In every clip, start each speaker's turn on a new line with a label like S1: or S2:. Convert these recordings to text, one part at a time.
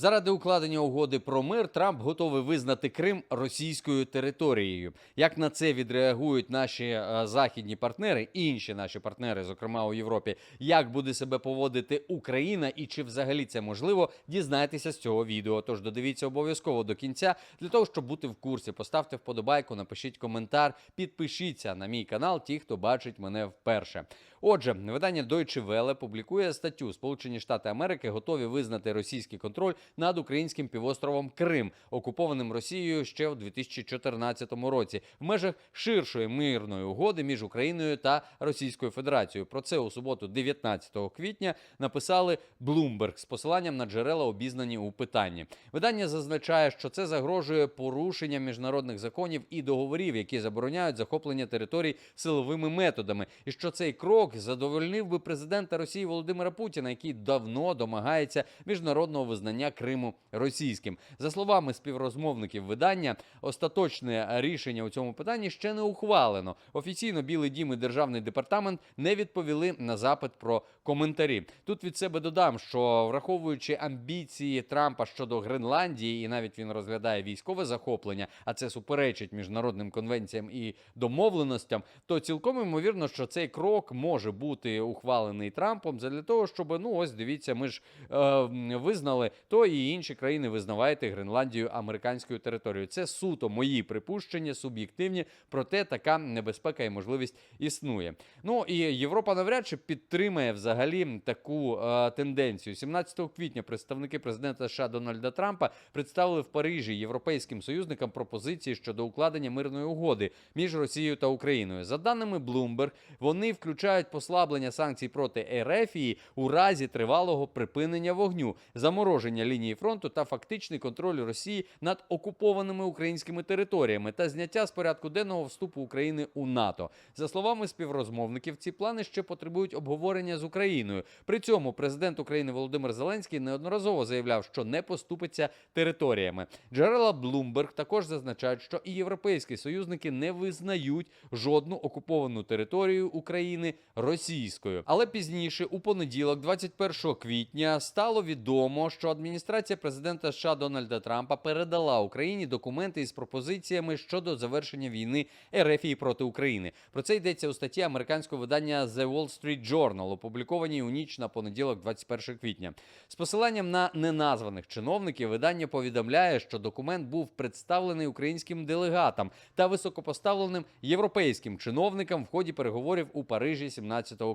S1: Заради укладення угоди про мир Трамп готовий визнати Крим російською територією. Як на це відреагують наші е, західні партнери і інші наші партнери, зокрема у Європі, як буде себе поводити Україна і чи взагалі це можливо, дізнайтеся з цього відео. Тож додивіться обов'язково до кінця для того, щоб бути в курсі. Поставте вподобайку, напишіть коментар, підпишіться на мій канал, ті, хто бачить мене вперше. Отже, видання Deutsche Welle публікує статтю Сполучені Штати Америки готові визнати російський контроль над українським півостровом Крим, окупованим Росією ще в 2014 році, в межах ширшої мирної угоди між Україною та Російською Федерацією. Про це у суботу, 19 квітня, написали Bloomberg з посиланням на джерела, обізнані у питанні. Видання зазначає, що це загрожує порушенням міжнародних законів і договорів, які забороняють захоплення територій силовими методами, і що цей крок задовольнив би президента Росії Володимира Путіна, який давно домагається міжнародного визнання Криму російським. За словами співрозмовників видання, остаточне рішення у цьому питанні ще не ухвалено. Офіційно Білий Дім і Державний департамент не відповіли на запит про коментарі. Тут від себе додам, що враховуючи амбіції Трампа щодо Гренландії, і навіть він розглядає військове захоплення, а це суперечить міжнародним конвенціям і домовленостям, то цілком ймовірно, що цей крок може бути ухвалений Трампом для того, щоб ну ось дивіться, ми ж е, визнали, то і інші країни визнаваєте Гренландію американською територією. Це суто мої припущення, суб'єктивні, проте така небезпека і можливість існує. Ну і Європа навряд чи підтримає взагалі таку е, тенденцію. 17 квітня представники президента США Дональда Трампа представили в Парижі європейським союзникам пропозиції щодо укладення мирної угоди між Росією та Україною. За даними Bloomberg, вони включають послаблення санкцій проти Ерефії у разі тривалого припинення вогню, замороження лінії фронту та фактичний контроль Росії над окупованими українськими територіями та зняття з порядку денного вступу України у НАТО. За словами співрозмовників, ці плани ще потребують обговорення з Україною. При цьому президент України Володимир Зеленський неодноразово заявляв, що не поступиться територіями. Джерела Bloomberg також зазначають, що і європейські союзники не визнають жодну окуповану територію України російською. Але пізніше, у понеділок, 21 квітня, стало відомо, що адміністрація президента США Дональда Трампа передала Україні документи із пропозиціями щодо завершення війни РФ проти України. Про це йдеться у статті американського видання The Wall Street Journal, опублікованій у ніч на понеділок, 21 квітня. З посиланням на неназваних чиновників видання повідомляє, що документ був представлений українським делегатам та високопоставленим європейським чиновникам в ході переговорів у Парижі 17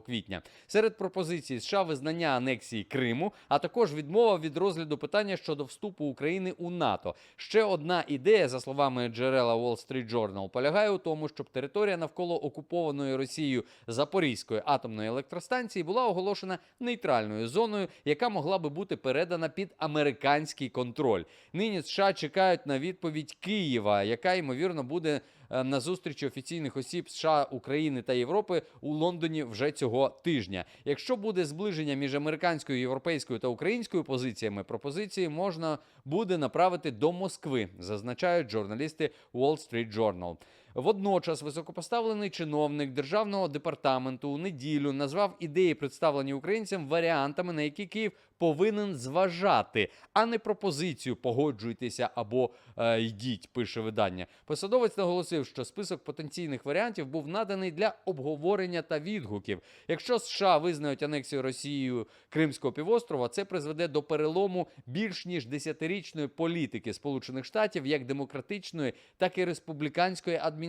S1: квітня. Серед пропозицій США визнання анексії Криму, а також відмова від розгляду питання щодо вступу України у НАТО. Ще одна ідея, за словами джерела Wall Street Journal, полягає у тому, щоб територія навколо окупованої Росією Запорізької атомної електростанції була оголошена нейтральною зоною, яка могла би бути передана під американський контроль. Нині США чекають на відповідь Києва, яка ймовірно буде на зустрічі офіційних осіб США, України та Європи у Лондоні вже цього тижня. Якщо буде зближення між американською, європейською та українською позиціями, пропозиції можна буде направити до Москви, зазначають журналісти Wall Street Journal. Водночас високопоставлений чиновник державного департаменту у неділю назвав ідеї, представлені українцям, варіантами, на які Київ повинен зважати, а не пропозицію погоджуйтеся або е, йдіть. Пише видання. Посадовець наголосив, що список потенційних варіантів був наданий для обговорення та відгуків. Якщо США визнають анексію Росією Кримського півострова, це призведе до перелому більш ніж десятирічної політики Сполучених Штатів, як демократичної, так і республіканської адміністрації,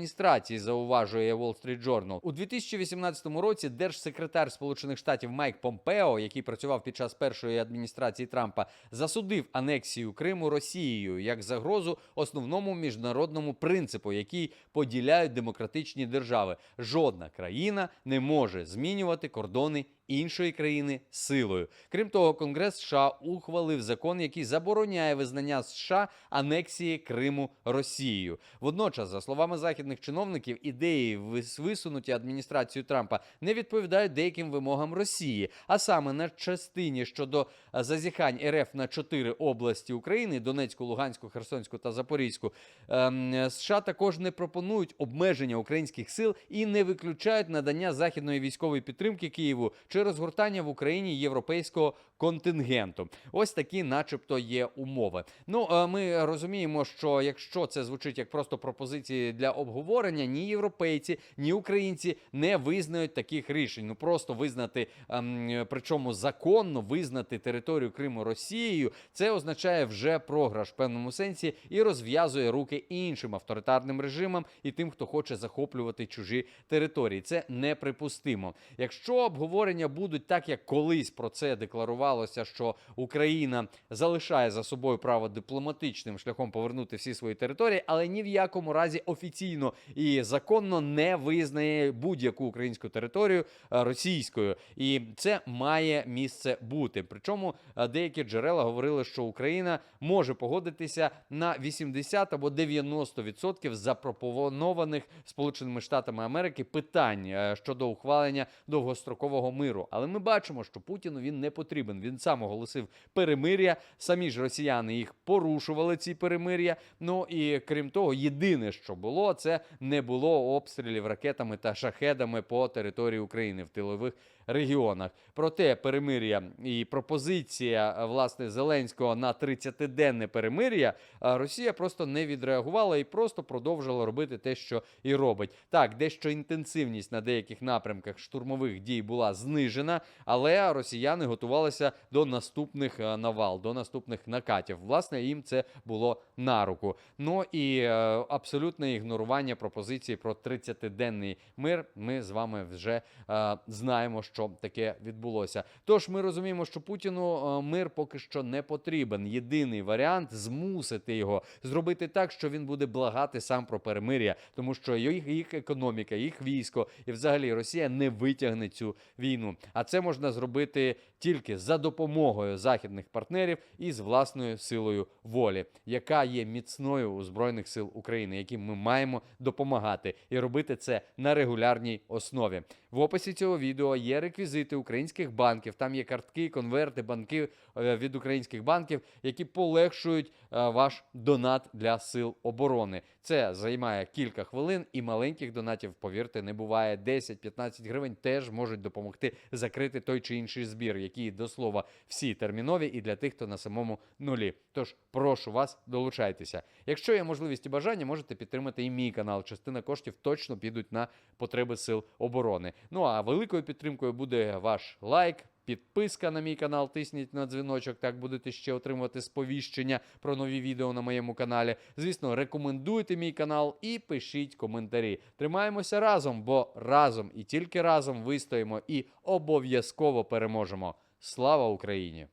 S1: зауважує Wall Street Journal. У 2018 році держсекретар Сполучених Штатів Майк Помпео, який працював під час першої адміністрації Трампа, засудив анексію Криму Росією як загрозу основному міжнародному принципу, який поділяють демократичні держави. Жодна країна не може змінювати кордони іншої країни силою. Крім того, Конгрес США ухвалив закон, який забороняє визнання США анексії Криму Росією. Водночас, за словами західних чиновників, ідеї вис- висунуті адміністрацією Трампа не відповідають деяким вимогам Росії, а саме на частині щодо е, зазіхань РФ на чотири області України: Донецьку, Луганську, Херсонську та Запорізьку. ем, США також не пропонують обмеження українських сил і не виключають надання західної військової підтримки Києву чи розгортання в Україні європейського контингенту. Ось такі, начебто, є умови. Ну, е, ми розуміємо, що якщо це звучить як просто пропозиції для обговорення, ні європейці, ні українці не визнають таких рішень. Ну просто визнати, ем, причому законно визнати територію Криму Росією, це означає вже програш в певному сенсі і розв'язує руки іншим авторитарним режимам і тим, хто хоче захоплювати чужі території. Це неприпустимо. Якщо обговорення будуть так, як колись про це декларувалося, що Україна залишає за собою право дипломатичним шляхом повернути всі свої території, але ні в якому разі офіційно і законно не визнає будь-яку українську територію е, російською, і це має місце бути. Причому е, деякі джерела говорили, що Україна може погодитися на 80 або 90% запропонованих Сполученими Штатами Америки питань е, щодо ухвалення довгострокового миру. Але ми бачимо, що Путіну він не потрібен. Він сам оголосив перемир'я. Самі ж росіяни їх порушували ці перемир'я. Ну і крім того, єдине, що було, це не було обстрілів ракетами та шахедами по території України в тилових регіонах. Проте перемир'я і пропозиція е, власне Зеленського на 30-денне перемир'я е, Росія просто не відреагувала і просто продовжила робити те, що і робить. Так, дещо інтенсивність на деяких напрямках штурмових дій була знижена, але росіяни готувалися до наступних е, навал, до наступних накатів. Власне, їм це було на руку. Ну і абсолютне ігнорування пропозиції про 30-денний мир. Ми з вами вже е, знаємо, що таке відбулося. Тож ми розуміємо, що Путіну е, мир поки що не потрібен. Єдиний варіант змусити його зробити так, що він буде благати сам про перемир'я, тому що їх, їх економіка, їх військо і взагалі Росія не витягне цю війну. А це можна зробити тільки за допомогою західних партнерів і з власною силою волі, яка є міцною у збройних сил України, яким ми маємо допомагати і робити це на регулярній основі. В описі цього відео є реквізити українських банків. Там є картки, конверти, банки е, від українських банків, які полегшують е, ваш донат для сил оборони. Це займає кілька хвилин, і маленьких донатів, повірте, не буває. 10-15 гривень теж можуть допомогти закрити той чи інший збір, які до слова всі термінові і для тих, хто на самому нулі. Тож прошу вас, долучайтеся. Якщо є можливість і бажання, можете підтримати і мій канал. Частина коштів точно підуть на потреби сил оборони. Ну а великою підтримкою буде ваш лайк. Підписка на мій канал, тисніть на дзвіночок, так будете ще отримувати сповіщення про нові відео на моєму каналі. Звісно, рекомендуйте мій канал і пишіть коментарі. Тримаємося разом, бо разом і тільки разом вистоїмо і обов'язково переможемо. Слава Україні!